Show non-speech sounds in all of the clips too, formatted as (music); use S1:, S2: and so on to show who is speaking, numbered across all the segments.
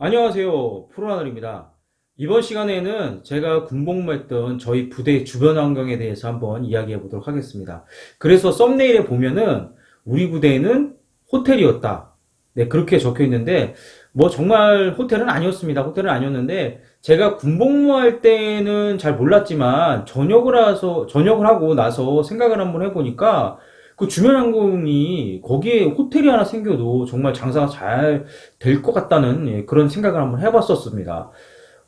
S1: 안녕하세요. 프로하늘입니다. 이번 시간에는 제가 군복무했던 저희 부대 주변 환경에 대해서 한번 이야기해 보도록 하겠습니다. 그래서 썸네일에 보면은 우리 부대는 호텔이었다. 네, 그렇게 적혀 있는데, 뭐 정말 호텔은 아니었습니다. 호텔은 아니었는데, 제가 군복무할 때는 잘 몰랐지만, 전역을 해서, 전역을 하고 나서 생각을 한번 해보니까, 그 주변 항공이 거기에 호텔이 하나 생겨도 정말 장사가 잘 될 것 같다는 예, 그런 생각을 한번 해봤었습니다.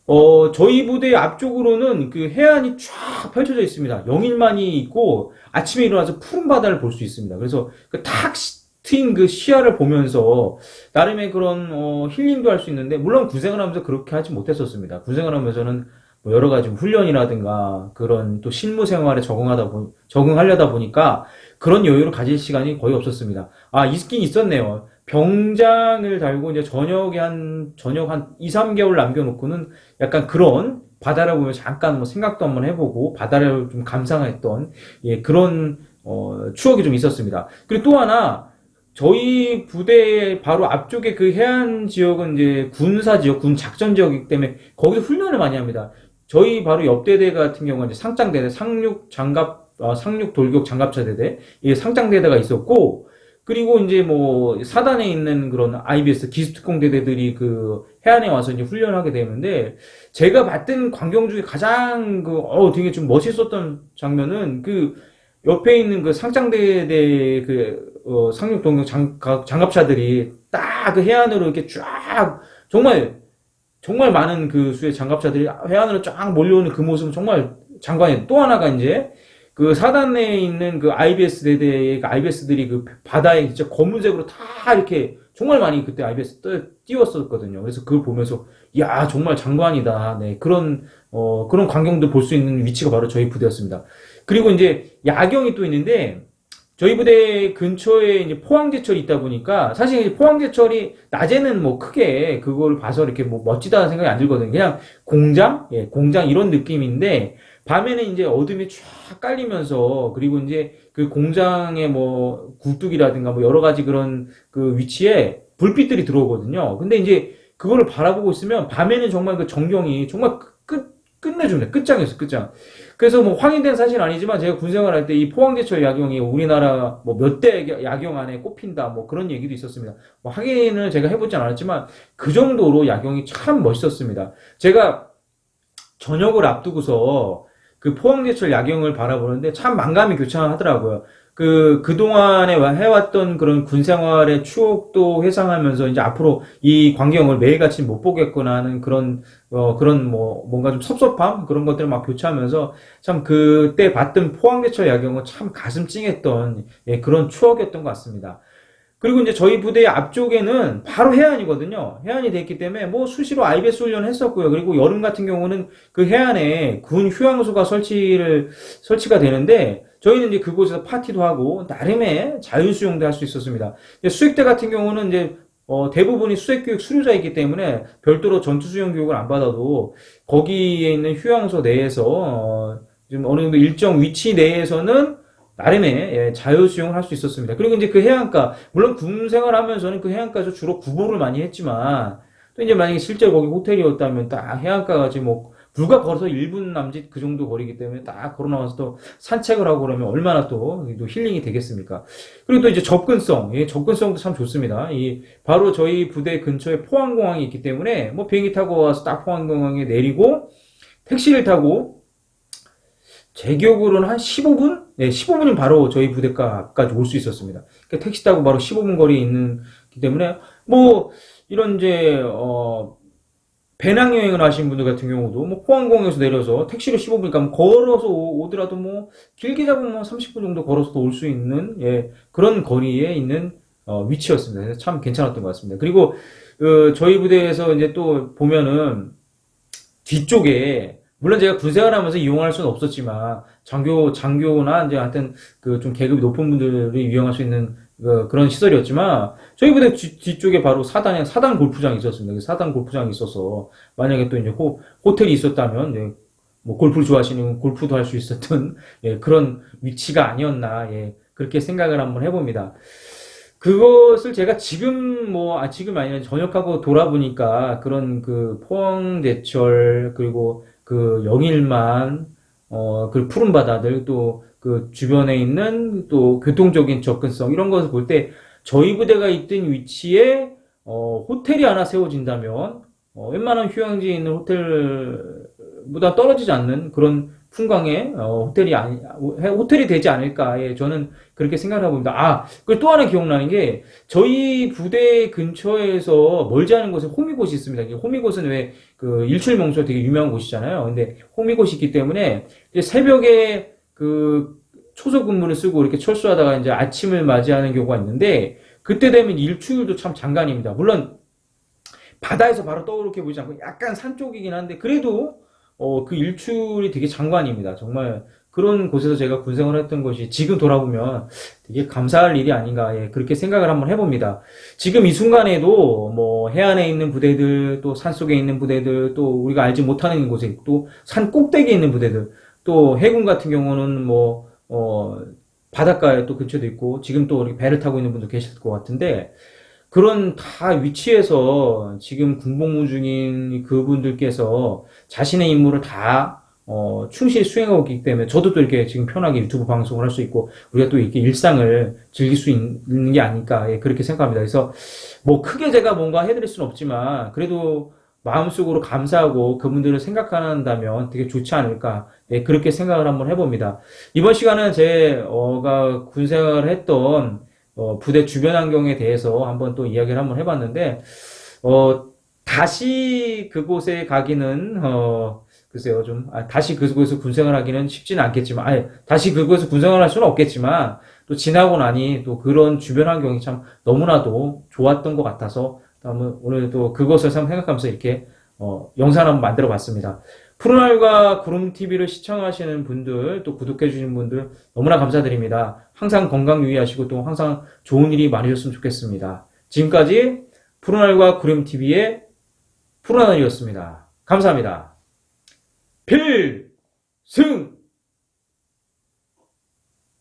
S1: 어, 저희 부대 앞쪽으로는 그 해안이 쫙 펼쳐져 있습니다. 영일만이 있고 아침에 일어나서 푸른 바다를 볼 수 있습니다. 그래서 그탁 트인 그 시야를 보면서 나름의 그런 어, 힐링도 할 수 있는데 물론 군생을 하면서 그렇게 하지 못했었습니다. 군생을 하면서는 뭐 여러 가지 훈련이라든가 그런 또 실무 생활에 적응하다 보, 적응하려다 보니까 그런 여유를 가질 시간이 거의 없었습니다. 아, 있긴 있었네요. 병장을 달고 이제 저녁에 한, 저녁 한 2, 3개월 남겨놓고는 약간 그런 바다를 보면 잠깐 뭐 생각도 한번 해보고 바다를 좀 감상했던 예, 그런 어, 추억이 좀 있었습니다. 그리고 또 하나 저희 부대 바로 앞쪽에 그 해안 지역은 이제 군사 지역, 군 작전 지역이기 때문에 거기서 훈련을 많이 합니다. 저희 바로 옆대대 같은 경우는 상장대대, 상륙 장갑, 어, 상륙 돌격 장갑차 대대, 이 상장대대가 있었고, 그리고 이제 뭐 사단에 있는 그런 IBS 기습특공 대대들이 그 해안에 와서 이제 훈련을 하게 되는데, 제가 봤던 광경 중에 가장 그, 어, 되게 좀 멋있었던 장면은 그 옆에 있는 그 상장대대 그, 어, 상륙 동력 장갑, 장갑차들이 딱 그 해안으로 이렇게 쫙, 정말 정말 많은 그 수의 장갑차들이 해안으로 쫙 몰려오는 그 모습은 정말 장관이에요. 또 하나가 이제 그 사단 내에 있는 그 IBS 대대의 그 IBS들이 그 바다에 진짜 검은색으로 다 이렇게 정말 많이 그때 IBS 떠- 띄웠었거든요. 그래서 그걸 보면서 야 정말 장관이다. 네 그런 어 그런 광경도 볼 수 있는 위치가 바로 저희 부대였습니다. 그리고 이제 야경이 또 있는데 저희 부대 근처에 이제 포항제철이 있다 보니까 사실 포항제철이 낮에는 뭐 크게 그걸 봐서 이렇게 뭐 멋지다는 생각이 안 들거든요. 그냥 공장, 예, 공장 이런 느낌인데 밤에는 이제 어둠이 쫙 깔리면서 그리고 이제 그 공장의 뭐 굴뚝이라든가 뭐 여러 가지 그런 그 위치에 불빛들이 들어오거든요. 근데 이제 그거를 바라보고 있으면 밤에는 정말 그 전경이 정말 끝 끝내줍니다. 끝장이었어, 끝장. 그래서 뭐 확인된 사실은 아니지만 제가 군 생활 할 때 이 포항제철 야경이 우리나라 뭐 몇 대 야경 안에 꼽힌다 뭐 그런 얘기도 있었습니다. 뭐 확인을 제가 해보진 않았지만 그 정도로 야경이 참 멋있었습니다. 제가 저녁을 앞두고서 그 포항제철 야경을 바라보는데 참 만감이 교차하더라고요. 그, 그동안에 해왔던 그런 군 생활의 추억도 회상하면서 이제 앞으로 이 광경을 매일같이 못 보겠구나 하는 그런, 어, 그런 뭐, 뭔가 좀 섭섭함? 그런 것들을 막 교차하면서 참 그때 봤던 포항제철 야경은 참 가슴 찡했던 예, 그런 추억이었던 것 같습니다. 그리고 이제 저희 부대 앞쪽에는 바로 해안이거든요. 해안이 됐기 때문에 뭐 수시로 IBS 훈련을 했었고요. 그리고 여름 같은 경우는 그 해안에 군 휴양소가 설치를, 설치가 되는데 저희는 이제 그곳에서 파티도 하고 나름의 자유수영도 할 수 있었습니다. 수색대 같은 경우는 이제 어, 대부분이 수색교육 수료자이기 때문에 별도로 전투수영 교육을 안 받아도 거기에 있는 휴양소 내에서 어, 좀 어느 정도 일정 위치 내에서는 나름의 예, 자유수영을 할 수 있었습니다. 그리고 이제 그 해안가, 물론 군 생활하면서는 그 해안가에서 주로 구보를 많이 했지만, 또 이제 만약에 실제 거기 호텔이었다면 딱 해안가가 지금 뭐, 불과 걸어서 1분 남짓 그 정도 거리기 때문에 딱 걸어 나와서 또 산책을 하고 그러면 얼마나 또, 또 힐링이 되겠습니까? 그리고 또 이제 접근성, 예, 접근성도 참 좋습니다. 이, 바로 저희 부대 근처에 포항공항이 있기 때문에 뭐 비행기 타고 와서 딱 포항공항에 내리고, 택시를 타고, 제 기억으로는 한 15분? 네, 15분이면 바로 저희 부대까지 올 수 있었습니다. 그러니까 택시 타고 바로 15분 거리에 있는 기 때문에 뭐 이런 이제 어 배낭 여행을 하신 분들 같은 경우도 뭐 포항공항에서 내려서 택시로 15분이니까 뭐 걸어서 오- 오더라도 뭐 길게 잡으면 뭐 30분 정도 걸어서도 올 수 있는 예, 그런 거리에 있는 어, 위치였습니다. 참 괜찮았던 것 같습니다. 그리고 어, 저희 부대에서 이제 또 보면은 뒤쪽에 물론 제가 군생활 하면서 이용할 수는 없었지만 장교 장교나 이제 하여튼 그 좀 계급이 높은 분들이 이용할 수 있는 그, 그런 시설이었지만 저희 부대 뒤, 뒤쪽에 바로 사단에 사단 골프장이 있었습니다. 그 사단 골프장이 있어서 만약에 또 이제 호, 호텔이 있었다면 이제 뭐 골프를 좋아하시는 골프도 할 수 있었던 (laughs) 예, 그런 위치가 아니었나 예, 그렇게 생각을 한번 해봅니다. 그것을 제가 지금 뭐, 아, 지금 아니라 전역하고 돌아보니까 그런 그 포항제철, 그리고 그 영일만, 어, 그 푸른 바다들, 또 그 주변에 있는 또 교통적인 접근성, 이런 것을 볼 때 저희 부대가 있던 위치에, 어, 호텔이 하나 세워진다면, 어, 웬만한 휴양지에 있는 호텔보다 떨어지지 않는 그런 풍광의 어, 호텔이 아니, 호텔이 되지 않을까. 예, 저는 그렇게 생각을 있습니다. 아, 그리고 또 하나 기억나는 게 저희 부대 근처에서 멀지 않은 곳에 호미곶이 있습니다. 호미곶은 왜 그 일출 명소 되게 유명한 곳이잖아요. 근데 호미곶이 있기 때문에 새벽에 그 초소 근무를 쓰고 이렇게 철수하다가 이제 아침을 맞이하는 경우가 있는데 그때 되면 일출도 참 장관입니다. 물론 바다에서 바로 떠오르게 보이지 않고 약간 산 쪽이긴 한데 그래도 어, 그 일출이 되게 장관입니다. 정말 그런 곳에서 제가 군생활 했던 것이 지금 돌아보면 되게 감사할 일이 아닌가, 예, 그렇게 생각을 한번 해봅니다. 지금 이 순간에도 뭐 해안에 있는 부대들, 또 산속에 있는 부대들, 또 우리가 알지 못하는 곳에, 또 산 꼭대기에 있는 부대들, 또 해군 같은 경우는 뭐, 어, 바닷가에 또 근처도 있고, 지금 또 우리 배를 타고 있는 분도 계실 것 같은데, 그런 다 위치에서 지금 군복무 중인 그분들께서 자신의 임무를 다 어, 충실히 수행하고 있기 때문에 저도 또 이렇게 지금 편하게 유튜브 방송을 할 수 있고 우리가 또 이렇게 일상을 즐길 수 있는 게 아닐까 예, 그렇게 생각합니다. 그래서 뭐 크게 제가 뭔가 해드릴 수는 없지만 그래도 마음속으로 감사하고 그분들을 생각한다면 되게 좋지 않을까 예, 그렇게 생각을 한번 해봅니다. 이번 시간은 제가 군 생활을 했던 어, 부대 주변 환경에 대해서 한번 또 이야기를 한번 해봤는데, 어, 다시 그곳에 가기는, 어, 글쎄요, 좀, 아, 다시 그곳에서 군생활 하기는 쉽지는 않겠지만, 아니, 다시 그곳에서 군생활 할 수는 없겠지만, 또 지나고 나니 또 그런 주변 환경이 참 너무나도 좋았던 것 같아서, 오늘 또 그것을 생각하면서 이렇게, 어, 영상 한번 만들어 봤습니다. 푸른알과 구름TV를 시청하시는 분들, 또 구독해주시는 분들 너무나 감사드립니다. 항상 건강 유의하시고 또 항상 좋은 일이 많으셨으면 좋겠습니다. 지금까지 푸른알과 구름TV의 푸른하늘이었습니다. 감사합니다. 필 승!